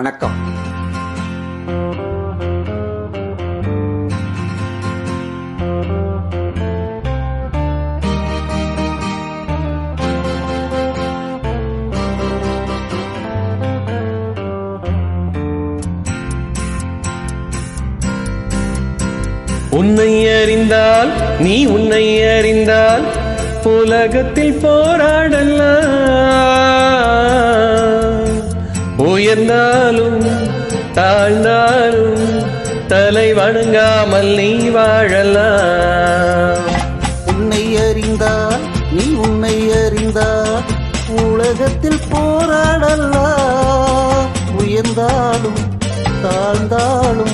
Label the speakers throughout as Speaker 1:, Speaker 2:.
Speaker 1: வணக்கம்.
Speaker 2: உன்னை அறிந்தால் நீ உன்னை அறிந்தால் உலகத்தில் போராடலாம். உயர்ந்தாலும் தாழ்ந்தாலும் தலை வணங்காமல் நீ வாழலாம்.
Speaker 3: உன்னை அறிந்தால் நீ உன்னை அறிந்தால் உலகத்தில் போராடலாம். உயர்ந்தாலும் தாழ்ந்தாலும்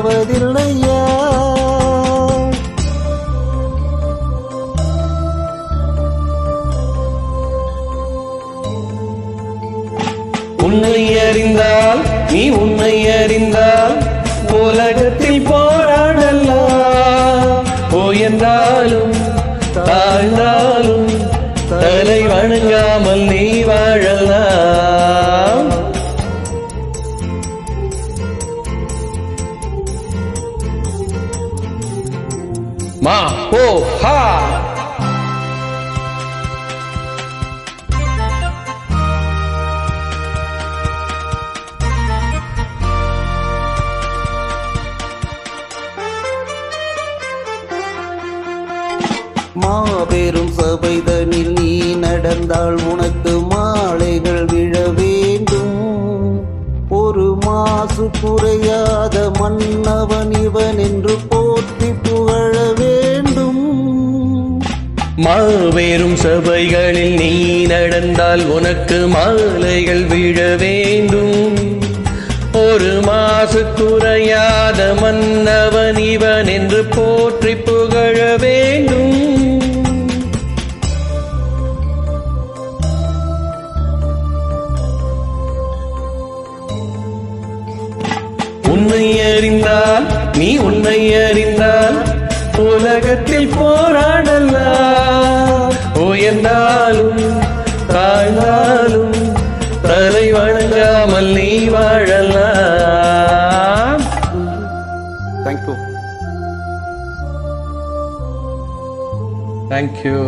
Speaker 2: உன்னை அறிந்தால் நீ உன்னை அறிந்தால் உலகத்தில் போராடலாம். உயர்ந்தாலும் தாழ்ந்தாலும் தலை வணங்காமல் நீ வாழலாம். மா ஓ ஹா.
Speaker 3: மாபெரும் சபைதனில் நீ நடந்தால் உனக்கு மாலைகள் விழ வேண்டும். ஒரு மாசு குறையாத மன்னவன் இவன் என்று போற்றி புகழ வேண்டும்.
Speaker 2: மாபெரும் சபைகளில் நீ நடந்தால் உனக்கு மாலைகள் விழ வேண்டும். ஒரு மாசு குறையாத மன்னவன் இவன் என்று போற்றி புகழ வேண்டும். உன்னை அறிந்தால் நீ உன்னை அறிந்தால் உலகத்தில் போராடலாம் உயர்ந்தாலும் தாழ்ந்தாலும் தலை வணங்காமல் நீ வாழலாம்
Speaker 1: தேங்க்யூ
Speaker 2: தேங்க்யூ